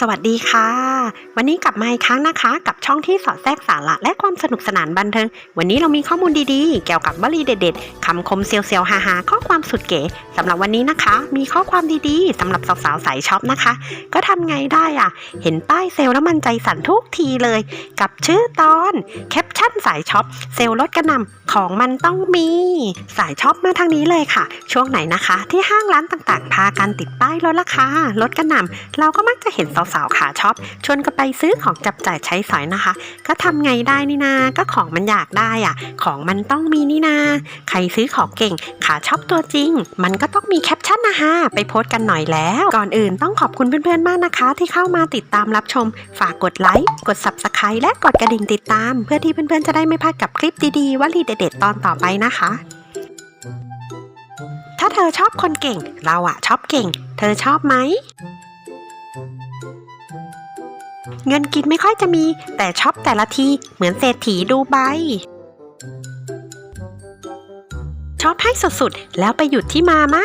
สวัสดีค่ะ วันนี้กลับมาอีกครั้งนะคะ กับช่องที่สอดแทรกสาระและความสนุกสนานบันเทิง วันนี้เรามีข้อมูลดีๆ เกี่ยวกับวลีเด็ดๆคำคมเซียวๆฮาๆข้อความสุดเก๋สำหรับวันนี้นะคะ มีข้อความดีๆสำหรับสาวๆสายช็อปนะคะ ก็ทำไงได้อะเห็นป้ายเซลล์แล้วมันใจสั่นทุกทีเลย กับชื่อตอนแคปชั่นสายช็อปเซลล์ลดกระนำของมันต้องมี สายช็อปมาทางนี้เลยค่ะ ช่วงไหนนะคะ ที่ห้างร้านต่างๆ พากันติดป้ายลดราคาลดกระนำเราก็มักจะเห็นสาวๆขาช็อปชวนกันไปซื้อของจับจ่ายใช้สอยนะคะ ก็ทำไงได้นี่นา ก็ของมันอยากได้อะ ของมันต้องมีนี่นา ใครซื้อของเก่ง ขาช็อปตัวจริง มันก็ต้องมีแคปชั่นนะฮะไปโพสต์กันหน่อยแล้ว ก่อนอื่นต้องขอบคุณเพื่อนๆมากนะคะ ที่เข้ามาติดตามรับชม ฝากกดไลค์กด subscribe และกดกระดิ่งติดตาม เพื่อที่เพื่อนๆจะได้ไม่พลาดกับคลิปดีๆวลีเด็ดๆตอนต่อไปนะคะถ้าเธอชอบคนเก่ง เราอะชอบเก่ง เธอชอบไหม เงินกินไม่ค่อยจะมี แต่ช็อปแต่ละทีเหมือนเศรษฐีดูใบช็อปให้สุดๆ แล้วไปหยุดที่มาม่า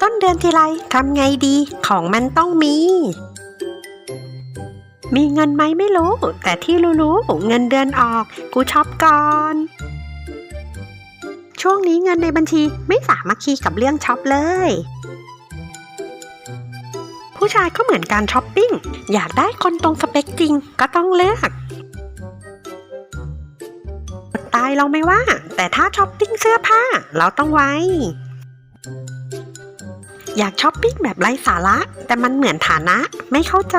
ต้นเดือนทีไรทำไงดีของมันต้องมี มีเงินไหมไม่รู้ แต่ที่รู้ๆเงินเดือนออก กูช็อปก่อนช่วงนี้เงินในบัญชีไม่สามารถคีกับเรื่องช็อปเลย ผู้ชายก็เหมือนการช้อปปิ้ง อยากได้คนตรงสเปคจริงก็ต้องเลือกตายเราไม่ว่า แต่ถ้าช้อปปิ้งเสื้อผ้าเราต้องไวอยากช้อปปิ้งแบบไร้สาระ แต่มันเหมือนฐานะไม่เข้าใจ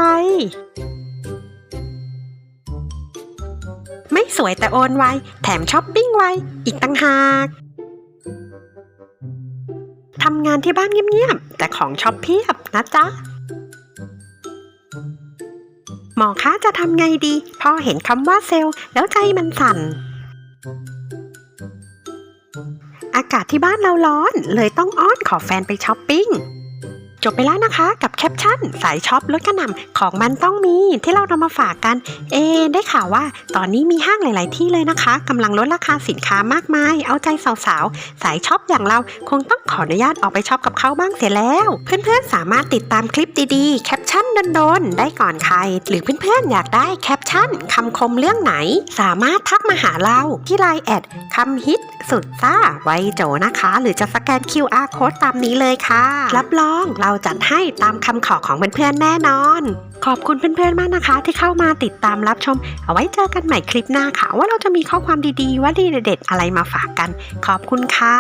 ไม่สวยแต่โอนไว แถมช้อปปิ้งไว อีกตั้งหากทำงานที่บ้านเงียบๆ แต่ของช็อปเพียบนะจ๊ะ หมอคะจะทำไงดี พอเห็นคำว่าเซลล์แล้วใจมันสั่น อากาศที่บ้านเราร้อน เลยต้องอ้อนขอแฟนไปช้อปปิ้ง จบไปแล้วนะคะกับแคปชั่น สายช็อปลดกระหน่ำของมันต้องมีที่เรานำมาฝากกัน เอ ได้ข่าวว่า ตอนนี้มีห้างหลาย ๆ ที่เลยนะคะกำลังลดราคาสินค้ามากมาย เอาใจสาว ๆ สายช็อปอย่างเราคงต้องขออนุญาตออกไปช็อปกับเขาบ้างเสียแล้ว เพื่อน ๆ สามารถติดตามคลิปดีๆ แคปชั่นโดน ๆ ได้ก่อนใคร หรือเพื่อน ๆ อยากได้แคปชั่นคำคมเรื่องไหน สามารถทักมาหาเราที่ไลน์แอดคำฮิตสุดซ่าไวโจนะคะ หรือจะสแกน QR code ตามนี้เลยค่ะ รับรองเราจัดให้ตามคำขอของเพื่อนๆแน่นอน ขอบคุณเพื่อนๆมากนะคะ ที่เข้ามาติดตามรับชม เอาไว้เจอกันใหม่คลิปหน้าค่ะ ว่าเราจะมีข้อความดีๆว่าดีเด็ดๆอะไรมาฝากกัน ขอบคุณค่ะ